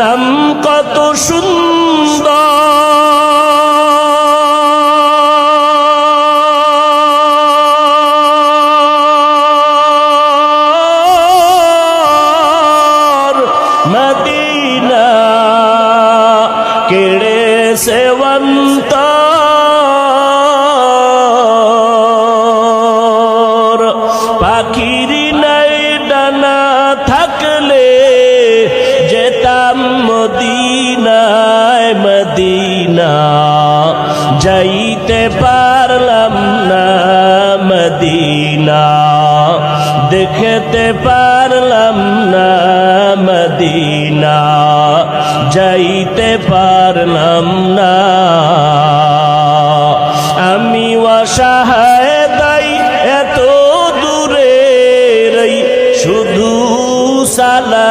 নাম কত সুন্দর। মদিনা কেড়ে সেবন্ত পাখির মদিনায় মদিনা, যাইতে পারলাম না মদিনা, দেখতে পারলাম না মদিনা, যাইতে পারলাম না। আমি অসহায় দাই এত দূরে রই শুধু সালা